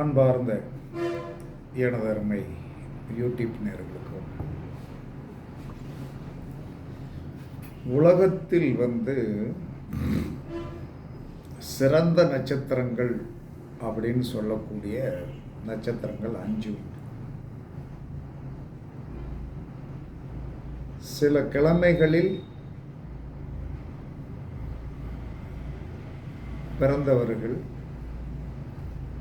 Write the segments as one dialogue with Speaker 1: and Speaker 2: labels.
Speaker 1: அன்பார்ந்த எனது அருமை யூடியூப் நேர்களுக்கும் உலகத்தில் வந்து சிறந்த நட்சத்திரங்கள் அப்படின்னு சொல்லக்கூடிய நட்சத்திரங்கள் அஞ்சு உண்டு. சில கிழமைகளில் பிறந்தவர்கள்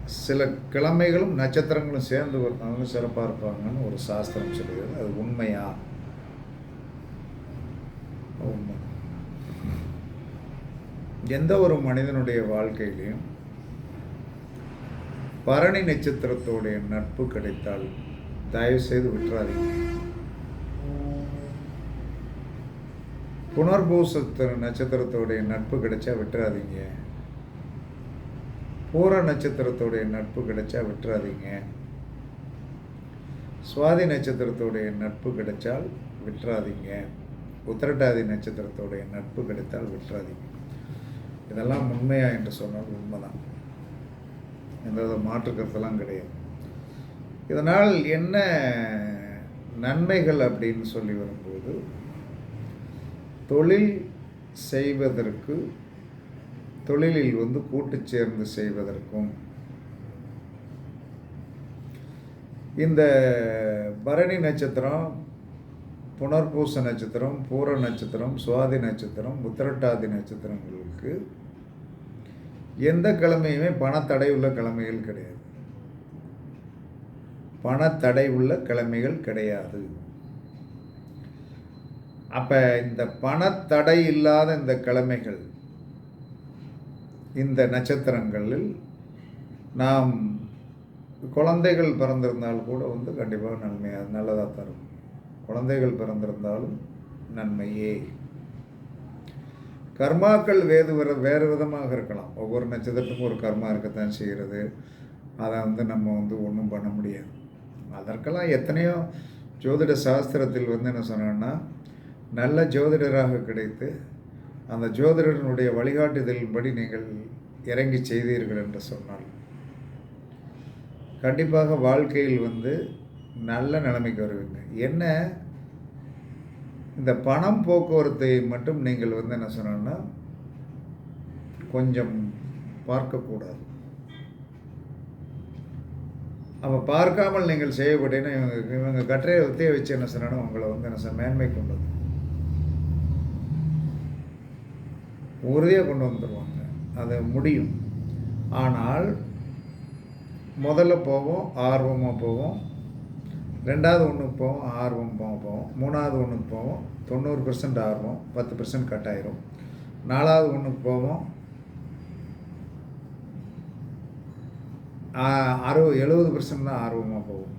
Speaker 1: சில கிழமைகளும் நட்சத்திரங்களும் சேர்ந்து வரவங்க சிறப்பாக இருப்பாங்கன்னு ஒரு சாஸ்திரம் சொல்லுது அது உண்மையா? உண்மை. எந்த ஒரு மனிதனுடைய வாழ்க்கையிலையும் பரணி நட்சத்திரத்தோடைய நட்பு கிடைத்தால் தயவு செய்து விட்டுறாதீங்க. புனர்பூசத்திர நட்சத்திரத்தோடைய நட்பு கிடைச்சா விட்டுறாதீங்க. பூர நட்சத்திரத்தோடைய நட்பு கிடைச்சா விட்டுறாதீங்க. சுவாதி நட்சத்திரத்தோடைய நட்பு கிடைச்சால் விட்டுறாதீங்க. உத்திரட்டாதி நட்சத்திரத்தோடைய நட்பு கிடைத்தால் விட்டுறாதீங்க. இதெல்லாம் உண்மையா என்று சொன்னால் உண்மைதான். எந்த வித மாற்று கருத்தெல்லாம் கிடையாது. இதனால் என்ன நன்மைகள் அப்படின்னு சொல்லி வரும்போது தொழில் செய்வதற்கு தொழிலில் வந்து கூட்டு சேர்ந்து செய்வதற்கும் இந்த பரணி நட்சத்திரம் புனர்பூச நட்சத்திரம் பூர நட்சத்திரம் சுவாதி நட்சத்திரம் உத்திரட்டாதி நட்சத்திரங்களுக்கு எந்த கிழமையுமே பணத்தடை உள்ள கிழமைகள் கிடையாது. பணத்தடை உள்ள கிழமைகள் கிடையாது. அப்போ இந்த பணத்தடை இல்லாத இந்த கிழமைகள் இந்த நட்சத்திரங்களில் நாம் குழந்தைகள் பிறந்திருந்தால் கூட வந்து கண்டிப்பாக நன்மையாக நல்லதாக தரும் குழந்தைகள் பிறந்திருந்தாலும் நன்மையே. கர்மாக்கள் வேறு வித வேறு விதமாக இருக்கலாம். ஒவ்வொரு நட்சத்திரத்துக்கும் ஒரு கர்மா இருக்கத்தான் செய்கிறது. அதை வந்து நம்ம வந்து ஒன்றும் பண்ண முடியாது. அதற்கெல்லாம் எத்தனையோ ஜோதிட சாஸ்திரத்தில் வந்து என்ன சொன்னோன்னா நல்ல ஜோதிடராக கிடைத்து அந்த ஜோதிடனுடைய வழிகாட்டுதலின்படி நீங்கள் இறங்கி செய்தீர்கள் என்று சொன்னால் கண்டிப்பாக வாழ்க்கையில் வந்து நல்ல நிலைமைக்கு வருவீங்க. என்ன? இந்த பணம் போக்குவரத்தை மட்டும் நீங்கள் வந்து என்ன சொன்னோன்னா கொஞ்சம் பார்க்கக்கூடாது. அப்போ பார்க்காமல் நீங்கள் செய்யப்பட்டீங்கன்னா இவங்க இவங்க கற்றையை ஒத்தையை வச்சு என்ன சொன்னா உங்களை வந்து என்ன சொன்ன மேன்மை கொண்டு வந்து உறுதியாக கொண்டு வந்துடுவாங்க அது முடியும். ஆனால் முதல்ல போவோம் ஆர்வமாக போவோம். ரெண்டாவது ஒன்றுக்கு போவோம் ஆர்வம் போவோம். போவோம் மூணாவது ஒன்றுக்கு போவோம் தொண்ணூறு பர்சன்ட் ஆர்வம் பத்து பர்சன்ட் கட் ஆயிரும் நாலாவது ஒன்றுக்கு போவோம். அறுபது எழுபது பர்சன்ட் தான் ஆர்வமாக போகும்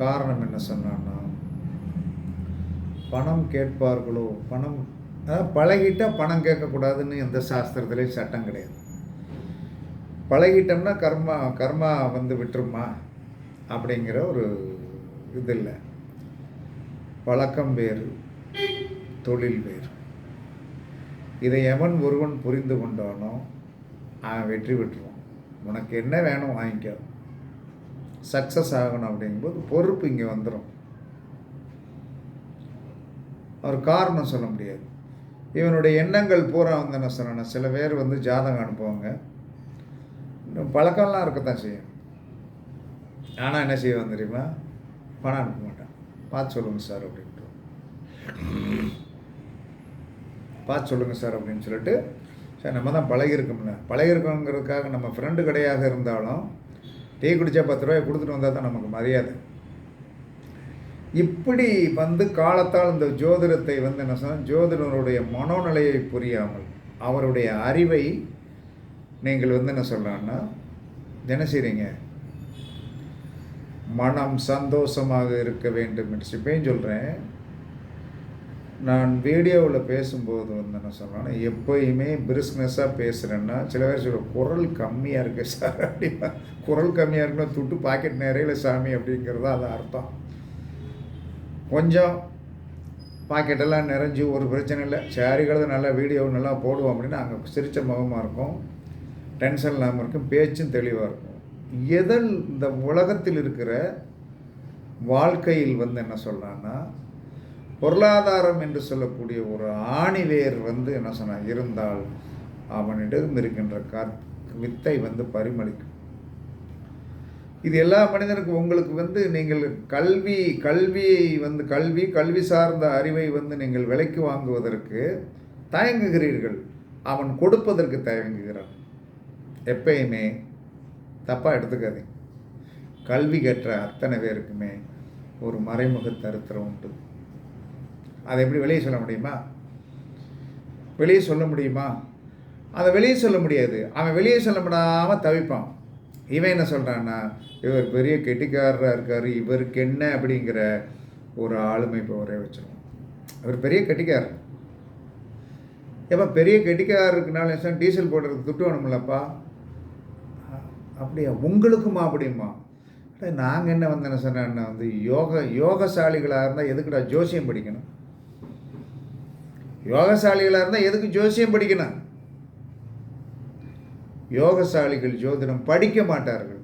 Speaker 1: காரணம் என்ன சொன்னான்னா பணம் கேட்பார்களோ பணம் அதாவது பழகிட்டால் பணம் கேட்கக்கூடாதுன்னு எந்த சாஸ்திரத்துலேயும் சட்டம் கிடையாது. பழகிட்டோம்னா கர்மா கர்மா வந்து விட்டுருமா அப்படிங்கிற ஒரு இது இல்லை. பழக்கம் வேறு தொழில் வேறு. இதை எவன் ஒருவன் புரிந்து கொண்டானோ அவன் வெற்றி பெற்றுவான். உனக்கு என்ன வேணும் வாங்கிக்கோ. சக்ஸஸ் ஆகணும் அப்படிங்கும்போது பொறுப்பு இங்கே வந்துடும் ஒரு காரணம் சொல்ல முடியாது. இவனுடைய எண்ணங்கள் பூரா வந்து என்ன சொல்லணும் சில பேர் வந்து ஜாதகம் அனுப்புவாங்க. இன்னும் பழக்கம்லாம் இருக்கத்தான் செய்யும். ஆனால் என்ன செய்வான் தெரியுமா? பணம் அனுப்ப மாட்டான். பார்த்து சொல்லுங்கள் சார் அப்படின்ட்டு. பார்த்து சொல்லுங்கள் சார் அப்படின்னு சொல்லிட்டு சார் நம்ம தான் பழகிருக்கோம்ல பழகிருக்கோங்கிறதுக்காக நம்ம ஃப்ரெண்டு கடையாக இருந்தாலும் டீ குடித்தா பத்து ரூபாய் கொடுத்துட்டு வந்தால் தான் நமக்கு மரியாதை. இப்படி வந்து காலத்தால் இந்த ஜோதிடத்தை வந்து என்ன சொன்னால் ஜோதிடருடைய மனோநிலையை புரியாமல் அவருடைய அறிவை நீங்கள் வந்து என்ன சொல்கிறான்னா என்ன செய்கிறீங்க மனம் சந்தோஷமாக இருக்க வேண்டும் என்று இப்பயும் சொல்கிறேன் நான் வீடியோவில் பேசும்போது வந்து என்ன சொன்னேன்னா எப்போயுமே பிரிஸ்னஸாக பேசுகிறேன்னா சில பேர் சொல்ல குரல் கம்மியாக இருக்குது சார். அப்படின்னா குரல் கம்மியாக இருக்குன்னா துட்டு பாக்கெட் நிறையில சாமி அப்படிங்கிறது அது அர்த்தம். கொஞ்சம் பாக்கெட்டெல்லாம் நிறைஞ்சு ஒரு பிரச்சனை இல்லை. சாரிகளது நல்லா வீடியோ நல்லா போடுவோம் அப்படின்னா அங்கே சிரித்த முகமாக இருக்கும். டென்ஷன் இல்லாமல் இருக்கும். பேச்சும் தெளிவாக இருக்கும். எதல் இந்த உலகத்தில் இருக்கிற வாழ்க்கையில் வந்து என்ன சொல்கிறான்னா பொருளாதாரம் என்று சொல்லக்கூடிய ஒரு ஆணிவேர் வந்து என்ன சொன்னால் இருந்தால் அவனிடம் இருக்கின்ற கற் வித்தை வந்து பரிமளிக்கும். இது எல்லா மனிதனுக்கும் உங்களுக்கு வந்து நீங்கள் கல்வி கல்வியை வந்து கல்வி கல்வி சார்ந்த அறிவை வந்து நீங்கள் விலைக்கு வாங்குவதற்கு தயங்குகிறீர்கள். அவன் கொடுப்பதற்கு தயங்குகிறான். எப்பயுமே தப்பாக எடுத்துக்காதீங்க. கல்வி கற்ற அத்தனை பேருக்குமே ஒரு மறைமுக தருத்திரம் உண்டு. அதை எப்படி வெளியே சொல்ல முடியுமா? வெளியே சொல்ல முடியுமா? அதை வெளியே சொல்ல முடியாது. அவன் வெளியே சொல்ல முடியாமல் தவிப்பான். இவன் என்ன சொல்கிறான்னா இவர் பெரிய கெட்டிக்காரராக இருக்கார் இவருக்கு என்ன அப்படிங்கிற ஒரு ஆளுமை இப்போ ஒரே வச்சிருவோம் அவர் பெரிய கெட்டிக்காரர். ஏப்பா பெரிய கெட்டிக்காரருக்குனால சார் டீசல் போடுறதுக்கு துட்டு வேணுமில்லப்பா அப்படியா உங்களுக்குமா அப்படிமா நாங்கள் என்ன வந்து என்ன சொன்னேன்னா வந்து யோக யோகசாலிகளாக இருந்தால் எதுக்குடா ஜோசியம் படிக்கணும்? யோகசாலிகளாக இருந்தால் எதுக்கு ஜோசியம் படிக்கணும்? யோகசாலிகள் ஜோதிடம் படிக்க மாட்டார்கள்.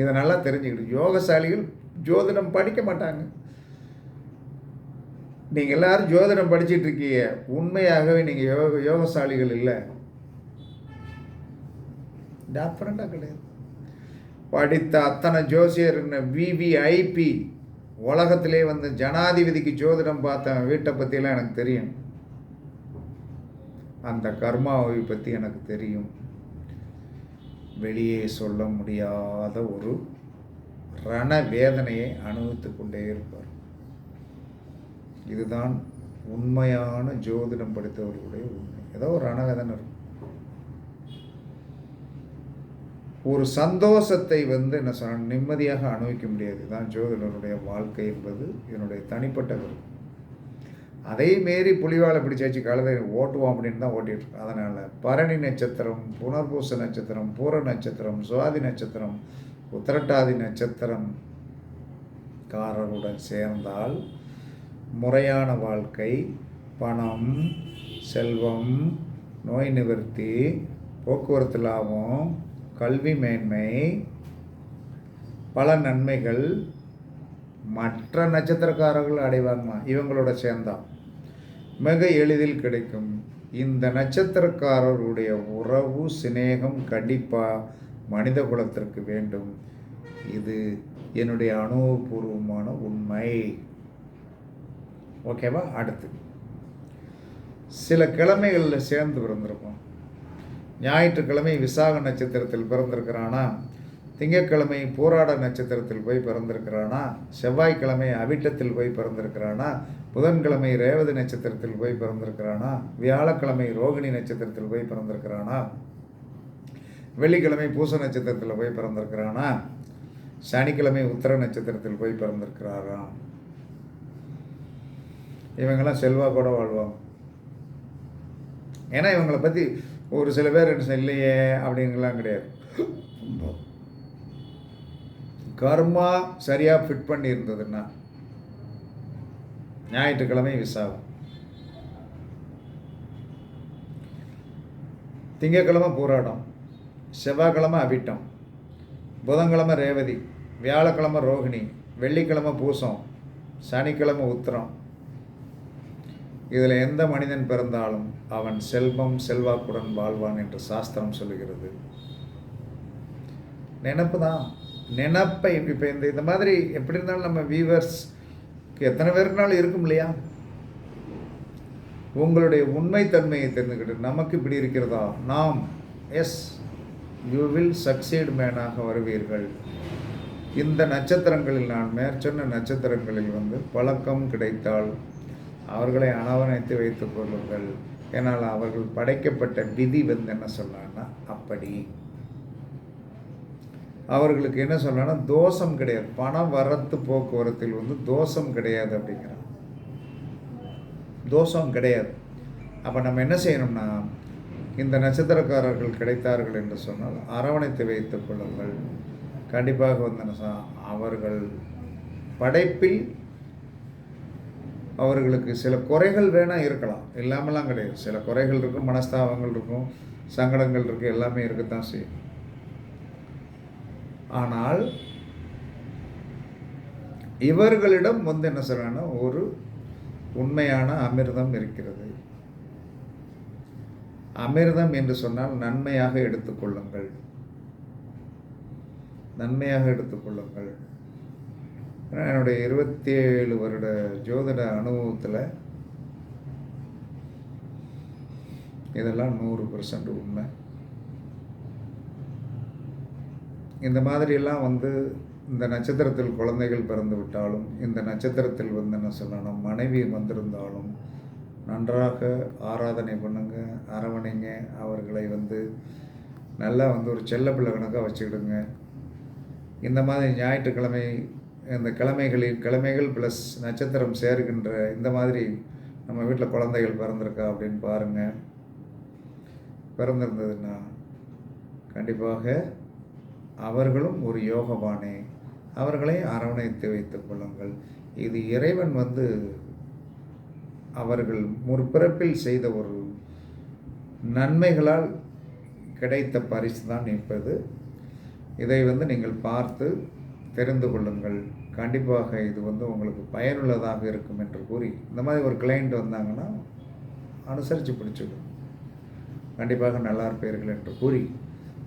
Speaker 1: இதை நல்லா தெரிஞ்சுக்கிட்டு யோகசாலிகள் ஜோதிடம் படிக்க மாட்டாங்க. நீங்கள் எல்லாரும் ஜோதிடம் படிச்சுட்டு இருக்கீங்க. உண்மையாகவே நீங்கள் யோக யோகசாலிகள் இல்லை. டெஃபரெண்டாக கிடையாது. படித்த அத்தனை ஜோசியர் விவிஐபி உலகத்திலே வந்து ஜனாதிபதிக்கு ஜோதிடம் பார்த்தேன் வீட்டை பற்றியெல்லாம் எனக்கு தெரியும். அந்த கர்மாவை பற்றி எனக்கு தெரியும். வெளியே சொல்ல முடியாத ஒரு ரண வேதனையை அனுபவித்து கொண்டே இருப்பார். இதுதான் உண்மையான ஜோதிடம் படித்தவர்களுடைய உண்மை. ஏதோ ஒரு ரணவேதனை இருக்கும். ஒரு சந்தோஷத்தை வந்து என்ன சொன்ன நிம்மதியாக அனுபவிக்க முடியாது. தான் ஜோதிடருடைய வாழ்க்கை என்பது என்னுடைய தனிப்பட்ட கருத்து. அதை மீறி புலிவாலை பிடிச்சாச்சு கழுதை ஓட்டுவோம் அப்படின்னு தான் ஓட்டிகிட்டு அதனால் பரணி நட்சத்திரம் புனர்பூச நட்சத்திரம் பூர நட்சத்திரம் சுவாதி நட்சத்திரம் உத்திரட்டாதி நட்சத்திரம் காரருடன் சேர்ந்தால் முறையான வாழ்க்கை பணம் செல்வம் நோய் நிவர்த்தி போக்குவரத்து லாபம் கல்வி மேன்மை பல நன்மைகள் மற்ற நட்சத்திரக்காரர்கள் அடைவாங்கம்மா இவங்களோட சேர்ந்தான் மிக எளிதில் கிடைக்கும். இந்த நட்சத்திரக்காரர்களுடைய உறவு சிநேகம் கண்டிப்பாக மனித குலத்திற்கு வேண்டும். இது என்னுடைய அனுபவபூர்வமான உண்மை. ஓகேவா அடுத்து. சில கிழமைகளில் சேர்ந்து பிறந்திருப்போம். ஞாயிற்றுக்கிழமை விசாக நட்சத்திரத்தில் பிறந்திருக்கிறானா? திங்கட்கிழமை போராட நட்சத்திரத்தில் போய் பிறந்திருக்கிறானா? செவ்வாய்க்கிழமை அவிட்டத்தில் போய் பிறந்திருக்கிறானா? புதன்கிழமை ரேவதி நட்சத்திரத்தில் போய் பிறந்திருக்கிறானா? வியாழக்கிழமை ரோகிணி நட்சத்திரத்தில் போய் பிறந்திருக்கிறானா? வெள்ளிக்கிழமை பூச நட்சத்திரத்தில் போய் பிறந்திருக்கிறானா? சனிக்கிழமை உத்தர நட்சத்திரத்தில் போய் பிறந்திருக்கிறாரா? இவங்கெல்லாம் செல்வாக்கோட வாழ்வாங்க. ஏன்னா இவங்களை பற்றி ஒரு சில பேர் என்ன இல்லையே அப்படின்லாம் கிடையாது. கர்மா சரியாக ஃபிட் பண்ணி இருந்ததுன்னா ஞாயிற்றுக்கிழமை விசாகம். திங்கக்கிழமை போராட்டம் செவ்வாய்க்கிழமை அவிட்டம் புதன்கிழமை ரேவதி வியாழக்கிழமை ரோகிணி வெள்ளிக்கிழமை பூசம் சனிக்கிழமை உத்திரம். இதில் எந்த மனிதன் பிறந்தாலும் அவன் செல்வம் செல்வாக்குடன் வாழ்வான் என்று சாஸ்திரம் சொல்லுகிறது. நினப்பு தான். நினப்பை இப்போ இந்த இந்த மாதிரி எப்படி இருந்தாலும் நம்ம வியூவர்ஸ் எத்தனை பேருக்குனாலும் இருக்கும் இல்லையா? உங்களுடைய உண்மைத்தன்மையை தெரிந்துக்கிட்டு நமக்கு இப்படி இருக்கிறதா? நாம் எஸ் யூ வில் சக்சீட் மேனாக வருவீர்கள். இந்த நட்சத்திரங்களில் நான் மேற்சொன்ன நட்சத்திரங்களில் வந்து பழக்கம் கிடைத்தால் அவர்களை அனவணைத்து வைத்துக் கொள்ளுங்கள். ஏன்னால் அவர்கள் படைக்கப்பட்ட விதி வந்து என்ன சொன்னான்னா அப்படி. அவர்களுக்கு என்ன சொல்லனா தோஷம் கிடையாது. பணம் வரத்து போக்குவரத்தில் வந்து தோஷம் கிடையாது அப்படிங்கிறான் தோஷம் கிடையாது. அப்போ நம்ம என்ன செய்யணும்னா இந்த நட்சத்திரக்காரர்கள் கிடைத்தார்கள் என்று சொன்னால் அரவணைத்து வைத்துக் கொள்ளுங்கள். கண்டிப்பாக வந்து அவர்கள் படைப்பில் அவர்களுக்கு சில குறைகள் வேணால் இருக்கலாம். இல்லாமலாம் கிடையாது. சில குறைகள் இருக்கும் மனஸ்தாபங்கள் இருக்கும் சங்கடங்கள் இருக்குது எல்லாமே இருக்கத்தான் செய்யும். ஆனால் இவர்களிடம் வந்து என்ன சொல்றாங்கன்னா ஒரு உண்மையான அமிர்தம் இருக்கிறது. அமிர்தம் என்று சொன்னால் நன்மையாக எடுத்துக்கொள்ளுங்கள் நன்மையாக எடுத்துக்கொள்ளுங்கள் ஏன்னா என்னுடைய இருபத்தி ஏழு வருட ஜோதிட அனுபவத்தில் இதெல்லாம் நூறு பர்சன்ட் உண்மை. இந்த மாதிரியெல்லாம் வந்து இந்த நட்சத்திரத்தில் குழந்தைகள் பிறந்து விட்டாலும் இந்த நட்சத்திரத்தில் வந்து என்ன சொல்லணும் மனைவி வந்திருந்தாலும் நன்றாக ஆராதனை பண்ணுங்க அரவணைங்க அவர்களை வந்து நல்லா வந்து ஒரு செல்ல பிள்ளை கணக்காக வச்சுக்கிடுங்க. இந்த மாதிரி ஞாயிற்றுக்கிழமை இந்த கிழமைகளில் கிழமைகள் ப்ளஸ் நட்சத்திரம் சேர்கின்ற இந்த மாதிரி நம்ம வீட்டில் குழந்தைகள் பிறந்திருக்கா அப்படின்னு பாருங்கள் பிறந்திருந்ததுன்னா கண்டிப்பாக அவர்களும் ஒரு யோகவானே. அவர்களை அரவணைத்து வைத்துக் கொள்ளுங்கள். இது இறைவன் வந்து அவர்கள் முற்பிறப்பில் செய்த ஒரு நன்மைகளால் கிடைத்த பரிசு தான் இப்போது இதை வந்து நீங்கள் பார்த்து தெரிந்து கொள்ளுங்கள். கண்டிப்பாக இது வந்து உங்களுக்கு பயனுள்ளதாக இருக்கும் என்று கூறி இந்த மாதிரி ஒரு கிளைண்ட் வந்தாங்கன்னா அனுசரித்து பிடிச்சிடும் கண்டிப்பாக நல்லா இருப்பீர்கள் என்று கூறி